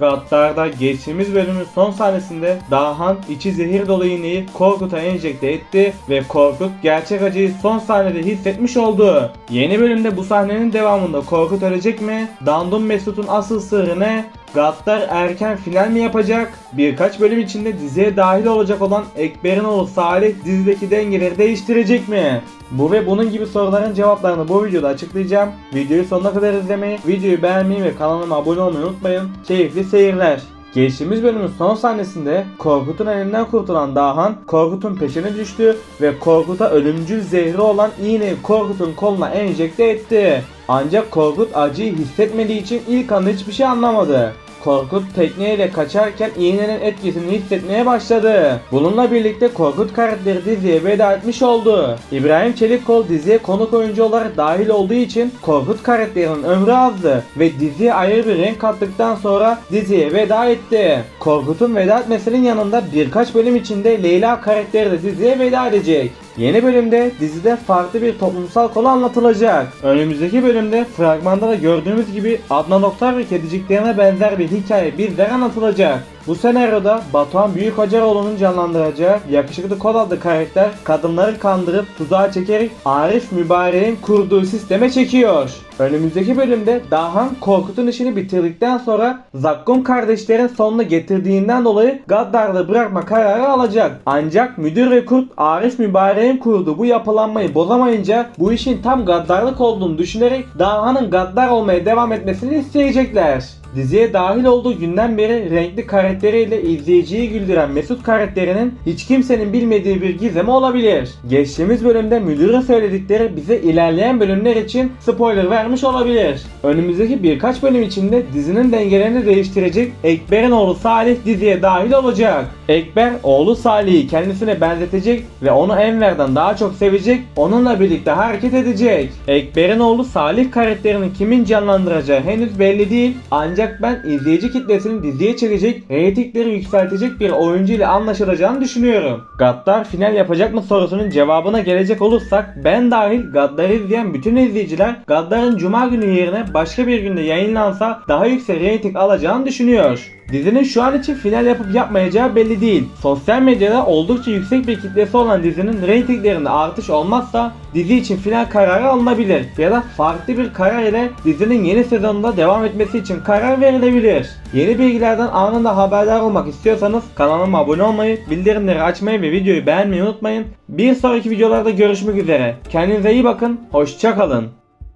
Gaddar'da geçtiğimiz bölümün son sahnesinde Dahan içi zehir dolu iğneyi Korkut'a enjekte etti ve Korkut gerçek acıyı son sahnede hissetmiş oldu. Yeni bölümde bu sahnenin devamında Korkut ölecek mi? Dandun Mesut'un asıl sırrı ne? Gaddar erken final mi yapacak? Birkaç bölüm içinde diziye dahil olacak olan Ekber'in oğlu Salih dizideki dengeleri değiştirecek mi? Bu ve bunun gibi soruların cevaplarını bu videoda açıklayacağım. Videoyu sonuna kadar izlemeyi, videoyu beğenmeyi ve kanalıma abone olmayı unutmayın. Keyifli seyirler. Geçtiğimiz bölümün son sahnesinde Korkut'un elinden kurtulan Dahan Korkut'un peşine düştü ve Korkut'a ölümcül zehri olan iğneyi Korkut'un koluna enjekte etti. Ancak Korkut acıyı hissetmediği için ilk anda hiçbir şey anlamadı. Korkut tekneyle kaçarken iğnenin etkisini hissetmeye başladı. Bununla birlikte Korkut karakteri diziye veda etmiş oldu. İbrahim Çelikkol diziye konuk oyuncu olarak dahil olduğu için Korkut karakterinin ömrü azdı ve diziye ayrı bir renk kattıktan sonra diziye veda etti. Korkut'un veda etmesinin yanında birkaç bölüm içinde Leyla karakteri de diziye veda edecek. Yeni bölümde dizide farklı bir toplumsal konu anlatılacak. Önümüzdeki bölümde fragmanda da gördüğümüz gibi Adnan Oktar ve kediciklerine benzer bir hikaye bizlere anlatılacak. Bu senaryoda Batuhan Büyükhocaroğlu'nun canlandıracağı yakışıklı kod adlı karakter kadınları kandırıp tuzağa çekerek Arif Mübarek'in kurduğu sisteme çekiyor. Önümüzdeki bölümde Dahan Korkut'un işini bitirdikten sonra Zakkum kardeşlerin sonunu getirdiğinden dolayı Gaddar'da bırakma kararı alacak. Ancak müdür ve kurt Arif Mübarek'in kurduğu bu yapılanmayı bozamayınca bu işin tam gaddarlık olduğunu düşünerek Dahan'ın gaddar olmaya devam etmesini isteyecekler. Diziye dahil olduğu günden beri renkli karakteriyle izleyiciyi güldüren Mesut karakterinin hiç kimsenin bilmediği bir gizemi olabilir. Geçtiğimiz bölümde müdürün söyledikleri bize ilerleyen bölümler için spoiler vermiş olabilir. Önümüzdeki birkaç bölüm içinde dizinin dengelerini değiştirecek Ekber'in oğlu Salih diziye dahil olacak. Ekber oğlu Salih'i kendisine benzetecek ve onu Enver'den daha çok sevecek, onunla birlikte hareket edecek. Ekber'in oğlu Salih karakterini kimin canlandıracağı henüz belli değil ancak ben izleyici kitlesini diziye çekecek, reytingleri yükseltecek bir oyuncu ile anlaşılacağını düşünüyorum. Gaddar final yapacak mı sorusunun cevabına gelecek olursak ben dahil Gaddar'ı izleyen bütün izleyiciler Gaddar'ın cuma günü yerine başka bir günde yayınlansa daha yüksek reyting alacağını düşünüyor. Dizinin şu an için final yapıp yapmayacağı belli değil. Sosyal medyada oldukça yüksek bir kitlesi olan dizinin reytinglerinde artış olmazsa dizi için final kararı alınabilir ya da farklı bir karar ile dizinin yeni sezonunda devam etmesi için karar verilebilir. Yeni bilgilerden anında haberdar olmak istiyorsanız kanalıma abone olmayı, bildirimleri açmayı ve videoyu beğenmeyi unutmayın. Bir sonraki videolarda görüşmek üzere. Kendinize iyi bakın, hoşçakalın.